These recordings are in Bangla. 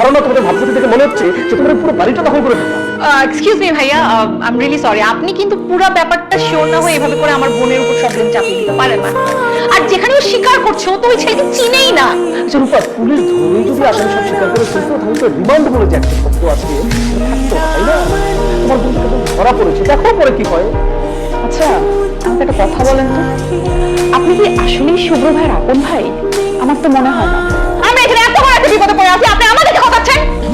ধারণা তোমাদের ভাবতে দেখে মনে হচ্ছে যে তোমাদের পুরো বাড়িটা দখল করে এক্সকিউজ মি ভাইয়া আই এম রিয়েলি সরি আপনি কিন্তু পুরো ব্যাপারটা শিওর না হয়ে এভাবে করে আমার বোনের উপর সব দিন চাপিয়ে দিতে পারেন না। আর যেখানে ও স্বীকার করছে ও তো ওই ছেলেকে চিনেই না। আচ্ছা রূপা পুলিশ ধরেই যদি আসামি সব স্বীকার করে ফেলতো তাহলে তো রিমান্ড বলে যে একটা শব্দ আছে। তাই না? তোমার বোন তো ধরা পড়েছে। দেখো পরে কি হয়। আচ্ছা আমাকে একটা কথা বলেন তো। আপনি কি আসলেই শুভ্র ভাইয়ের আপন ভাই? আমার তো মনে হয় না। আমরা এখানে এত বড় একটা বিপদে পড়ে আছি আপনি খতাচ্ছেন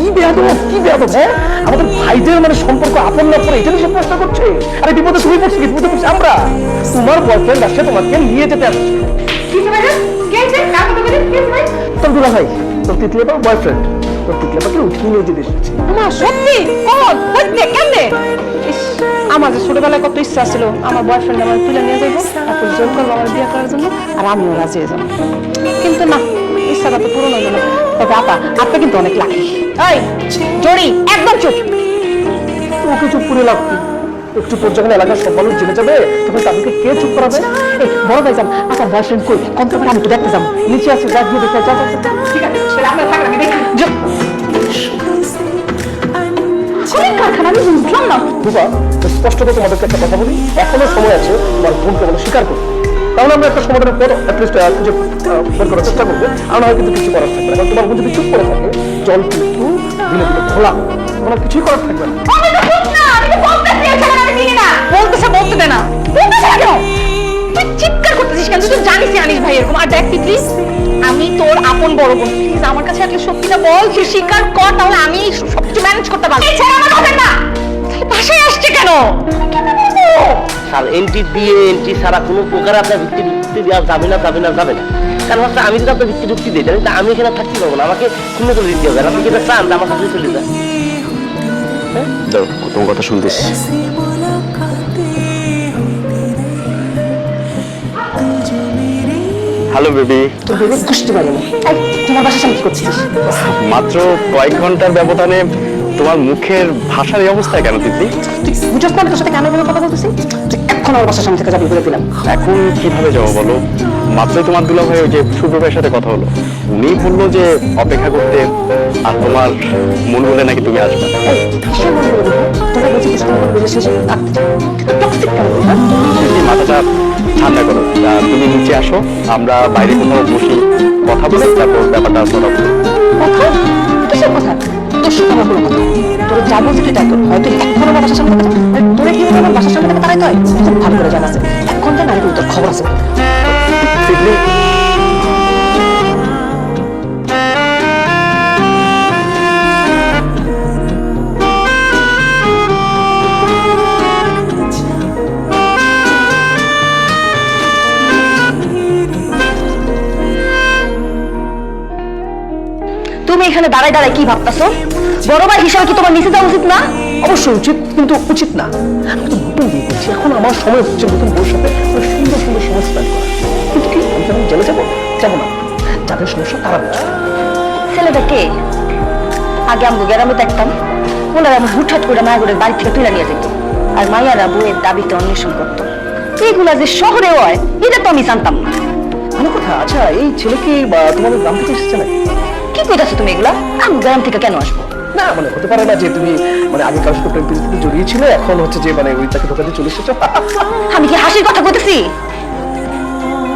কি বেয়াদব কি বেয়াদব হ্যাঁ? আমাদের ভাইদের মানে সম্পর্ক আপন না করে এটা নিয়ে প্রশ্ন করছে। আরে বিপদে তুমি পড়ছো কি? বিপদে পড়ছে আমরা? তোমার বয়ফ্রেন্ড আসছে তোমাকে নিয়ে যেতে আসছে। তোর দুলা ভাই তোর তৃতীয় বয়ফ্রেন্ড তোর তৃতীয় পাকে উঠিয়ে নিয়ে যেতে এসেছে। আমার সত্যি? কখন? হইতে কেমনে? আমার যে ছোটবেলায় কত ইচ্ছা ছিল আমার বয়ফ্রেন্ড আমার তুলে নিয়ে যাব তারপর জোর করব আমার বিয়ে করার জন্য আর আমিও রাজি হয়ে যাব। কিন্তু না ইচ্ছাটা তো পূরণ তবে আপা আপনি কিন্তু অনেক এই, জড়ি, একদম চুপ। চুপ করে একটু পর যখন এলাকার সব মানুষ জেনে যাবে, তখন তাদেরকে কে চুপ করাবে? বড় ভাই আপনার কই? কম করে আমি তো দেখতে যাব। নিচে আছে। ঠিক আছে না। স্পষ্টত তোমাদেরকে একটা কথা বলি। এখনও সময় আছে, তোমার বোনকে বলে স্বীকার করো। তাহলে আমরা একটা সমাধানের পর অ্যাটলিস্ট খুঁজে বের করার চেষ্টা করব। আর না হয় কিন্তু কিছু করার থাকবে না। কারণ তোমার যদি চুপ করে থাকে জল কিন্তু দিনে দিনে খোলা। তোমার কিছুই করার থাকবে না। আমি তো চুপ না আমি তো বলতেছি বলতে দে না। বলতেছে কেন? তুই চিৎকার করতেছিস কেন? তুই জানিস আনিস ভাই এরকম। আর দেখ প্লিজ আমি তোর আপন বড় বোন। প্লিজ আমার কাছে একটা সত্যিটা বল তুই স্বীকার কর তাহলে আমি সবকিছু ম্যানেজ করতে পারব। এই ছেলে আমার হবে না। তাহলে বাসায় আসছে কেন? স্যার এন্ট্রি দিয়ে এন্ট্রি ছাড়া কোনো প্রকার আপনার ভিত্তি ঢুকতে দেওয়া যাবে না যাবে না যাবে না। কারণ হচ্ছে আমি যদি আপনার ভিত্তি ঢুকতে দিই তাহলে আমি এখানে থাকতে পারব না। আমাকে শূন্য করে দিতে হবে। আপনি যেটা চান আমার সাথে চলে যান। দাও তোমার কথা শুনতেছি। Hello baby. তোর পারে না তোমার বাসার সামনে করছিস? মাত্র কয়েক ঘণ্টার ব্যবধানে তোমার মুখের ভাষার এই অবস্থায় কেন দিদি? তুই বুঝছ না তোর সাথে কেন কথা বলতেছি? এখন আমার বাসার সামনে থেকে যাবি বলে দিলাম? এখন কীভাবে যাব বলো? মাত্রই তোমার দুলা ভাই ওই যে শুভ্র ভাইয়ের সাথে কথা হলো। উনি বলল যে অপেক্ষা করতে আর তোমার মন বলে নাকি তুমি আসবে করে কেন হ্যাঁ? মাথাটা ঠান্ডা করো। তুমি নিচে আসো আমরা বাইরে কোথাও বসি কথা বলে তারপর ব্যাপারটা কথা? কথা? তোর সাথে আমার কোনো কথা। তোর যা যদি তুই তাই কর। হয়তো এখনও আমার বাসার সামনে তোরে কি আমার বাসার সামনে তারাই খুব ভালো করে জানা আছে। এক ঘণ্টা নারী তোর খবর আছে। এখানে দাঁড়ায় দাঁড়ায় কি ভাবতাছো? বড় ভাই হিসাবে কি তোমার নিচে যাওয়া উচিত না? অবশ্যই উচিত, কিন্তু উচিত না। আমি তো নতুন বিয়ে করছি, এখন আমার সময় হচ্ছে নতুন বউর সাথে সুন্দর সুন্দর সময় স্পেন্ড করা। কিন্তু কি, আমি যখন জেলে যাব যাব না। যাদের সমস্যা তারা বুঝবে ছেলেটা কে? আগে আমি গ্রামে দেখতাম, ওনারা আমি হুটহাট করে মায়াগুড়ের বাড়ি থেকে তুলে নিয়ে যেত। আর মায়ারা বউয়ের দাবিতে অন্বেষণ করতো। এগুলা যে শহরে হয়, এটা তো আমি জানতাম না। ভালো কথা আচ্ছা এই ছেলে কি তোমাদের গ্রাম থেকে এসেছে নাকি? কি কইতাছো তুমি এগুলা? আমি গ্রাম থেকে কেন আসব? না মানে হতে পারে না যে তুমি মানে আগে কারোর সাথে প্রেম প্রীতিতে জড়িয়েছিলে এখন হচ্ছে যে মানে ওই তাকে ধোকা দিয়ে চলে এসেছ। আমি কি হাসির কথা কইতেছি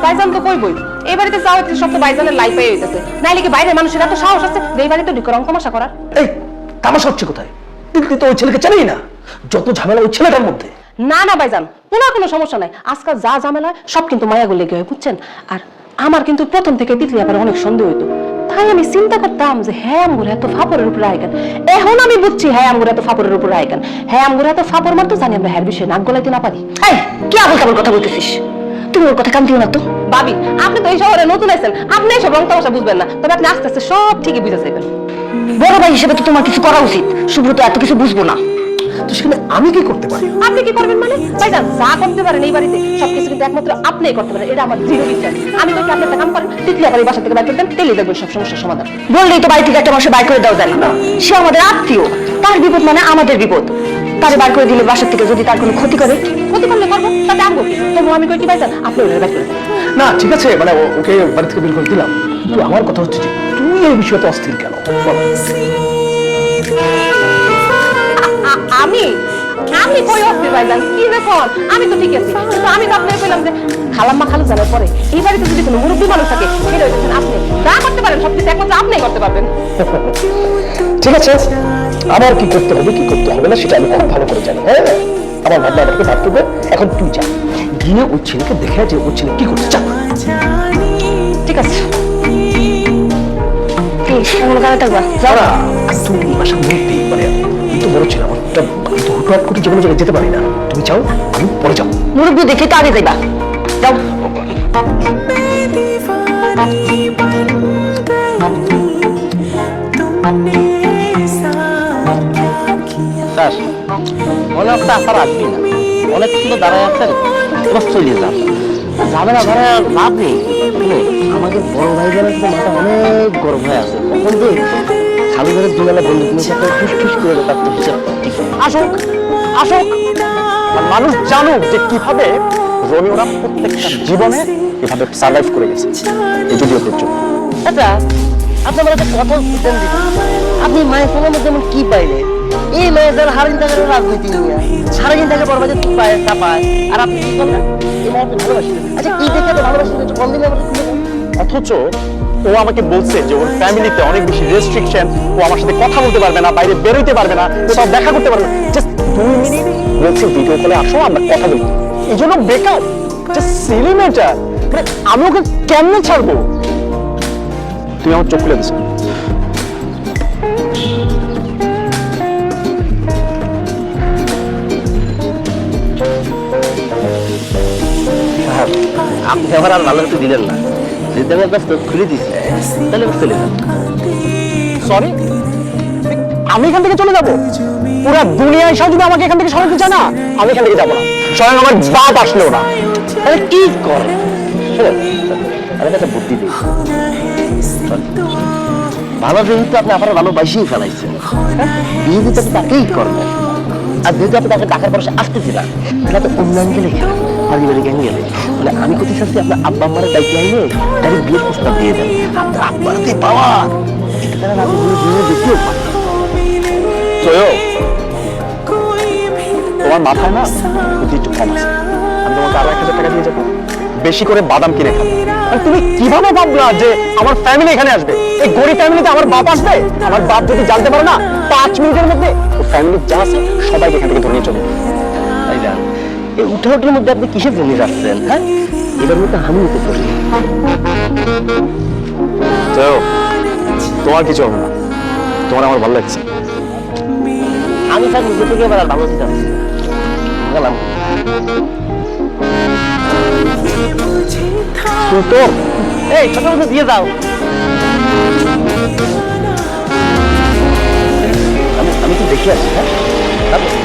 বাইজান তো কইবই এই বাড়িতে যাও হচ্ছে সব তো বাইজানের লাইফ হয়ে হইতেছে। নাইলে কি বাইরের মানুষের এত সাহস আছে যে এই বাড়িতে ঢুকে রং তামাশা করার? এই তামাশা হচ্ছে কোথায়? দিদি তো ওই ছেলেকে চেনেই না। যত ঝামেলা ওই ছেলেটার মধ্যে। না না ভাইজান কোনো কোনো সমস্যা নাই। আজকাল যা ঝামেলা হয়, সব কিন্তু মায়াগুলো লেগে হয় বুঝছেন? আর আমার কিন্তু প্রথম থেকে তিতলি ব্যাপারে অনেক সন্দেহ হইতো। তাই আমি চিন্তা করতাম যে হ্যাঁ আমগুর এত ফাপরের উপরে আইকান এখন আমি বুঝছি হ্যাঁ আমগুর এত ফাপরের উপরে আইকান হ্যাঁ আমগুর এত ফাপর মারতো জানি আমরা হ্যার বিষয়ে নাক গলাইতে না পারি। কি আবল তাবল কথা বলতেছিস? তুমি ওর কথা কান দিও না তো। ভাবি, আপনি তো এই শহরে নতুন আছেন আপনি এসব রং তামাশা বুঝবেন না। তবে আপনি আস্তে আস্তে সব ঠিকই বুঝে যাবেন বড় ভাই হিসেবে তো তোমার কিছু করা উচিত। সুব্রত, এত কিছু বুঝব না। তো সেখানে আমি কি করতে পারি? আপনি কি করবেন মানে? ভাইজান যা করতে পারেন এই বাড়িতে সবকিছু কিন্তু একমাত্র আপনিই করতে পারেন। এটা আমার দৃঢ় বিশ্বাস। আমি তো কি আপনি একটা কাম করেন তিতলি আবার বাসা থেকে বাইর করতেন তেলে দেখবেন সব সমস্যার সমাধান। বললেই তো বাড়ি থেকে একটা মাসে বাইর করে দেওয়া যায় না। সে আমাদের আত্মীয়। তার বিপদ মানে আমাদের বিপদ। তারে বার করে দিলে বাসার থেকে যদি তার কোনো ক্ষতি করে? ক্ষতি করলে করব তাতে আমগো কি? তবু আমি কই কি ভাইজান? আপনি ওটা বাইর করে না ঠিক আছে মানে ওকে বাড়ি থেকে বের করে দিলাম। কিন্তু আমার কথা হচ্ছে যে তুমি এই বিষয়ে অস্থির কেন? আমি আমি কই অস্থির ভাইজান কি দেখুন আমি তো ঠিক আছি কিন্তু আমি তো আপনাকে বললাম যে খালাম্মা খালু জানার পরে এই বাড়িতে যদি কোনো মুরব্বী মানুষ থাকে সেটা হচ্ছেন আপনি যা করতে পারেন সব কিছু একমাত্র আপনিই করতে পারবেন ঠিক আছে আমার কি করতে হবে কি করতে হবে না সেটা আমি খুব ভালো করে জানি হ্যাঁ আমার ভাবনা আমাকে ভাবতে হবে এখন তুই যা গিয়ে ওই ছেলেকে দেখে যে ওই ছেলে কি করছে চা ঠিক আছে তুমি বাসা মুক্তি মানে তো বড় ছিলাম একটা আমি তো হুটহাট করে যেকোনো জায়গায় যেতে পারি না। তুমি চাও? আমি পরে যাও। মুরব্বী দেখে তো আগে যাইবা। যাও। স্যার অনেকটা আসার আসবি না অনেক ছিল দাঁড়ায় আছেন এবার চলে যান যাবে না ধরে লাভ নেই শুনে, আমাদের বড় ভাই বোনের মাথা অনেক গরম হয়ে আছে। কখন যে খালি ঘরে দুবেলা বন্ধু নিয়ে সাথে ঠুস করে তার হিসাব। আসুক আসুক। মানুষ জানুক যে কীভাবে রোমিওরা প্রত্যেকটা জীবনে এভাবে সার্ভাইভ করে গেছে। যদিও প্রচুর আচ্ছা আপনি আমার একটা কথা দিন আপনি মায়ের ফোনের মধ্যে কি পাইলেন এই মেয়ে যারা হারিন থাকে রাজনীতি নিয়ে। সারাদিন থাকে বড় বাজার পায় তা পায় আর আপনি কি করলেন? এই মেয়ে আপনি আচ্ছা কি দেখে তো ভালোবাসলেন একটু কম বলুন। অথচ ও আমাকে বলছে যে ওর ফ্যামিলিতে অনেক বেশি রেস্ট্রিকশন ও আমার সাথে কথা বলতে পারবে না, বাইরে বেরোতে পারবে না, কোথাও দেখা করতে পারবে না। জাস্ট দুই মিনিট বলছে ভিডিও কলে আসো, আমরা কথা বলব এই জন্য বেকার জাস্ট সিলি ম্যাটার মানে আমি ওকে কেমনে ছাড়বো? তুমি আমার চোখ খুলে দিছো আপনি আবার আর ভালো দিলেন না। চোখ খুলে তাহলে চলে সরি আমি এখান থেকে চলে যাব? পুরা দুনিয়ায় সব যদি আমাকে এখান থেকে সরাতে চায় না আমি এখান থেকে যাব না। স্বয়ং আমার বাপ আসলেও না। তাহলে কি কর? শুনেন আমি একটা বুদ্ধি দিই ভালো যেহেতু আপনি আপনার ভালোবাসিয়ে ফেলাইছেন। বিয়ে দিতে আপনি তাকেই করবেন আর যেহেতু আপনি তাকে ডাকার পর সে আসতেছি না তাহলে তো অন্য অ্যাঙ্গেলে পারিবারিক মানে আমি আপনার আব্বা আম্মার দায়িত্ব আইনে বিয়ের প্রস্তাব দিয়ে দেন। আপনার আব্বার যে পাওয়া? এটা তারা আমি বিয়ে দিতেও পারি তোমার মাথায় না বুদ্ধি একটু কম আছে? আমি তোমাকে আরও এক হাজার টাকা দিয়ে যাব। বেশি করে বাদাম কিনে খাব। আর তুমি কীভাবে ভাবলা যে আমার ফ্যামিলি এখানে আসবে? এই গরিব ফ্যামিলিতে আমার বাপ আসবে? আমার বাপ যদি জানতে পারে না, পাঁচ মিনিটের মধ্যে ও ফ্যামিলি যা আছে সবাইকে এখান থেকে ধরে নিয়ে চলে। এই উঠে উঠার মধ্যে আপনি কিসের জন্য যাচ্ছেন হ্যাঁ? এটার মধ্যে আমি নিতে পারি। তোমার কিছু হবে না। তোমার আমার ভালো লাগছে। আমি স্যার নিজে থেকে এবার ভালো দিতে পারছি। গেলাম। তো এই ছোট মতো দিয়ে দাও। আমি তো দেখে আসছি হ্যাঁ?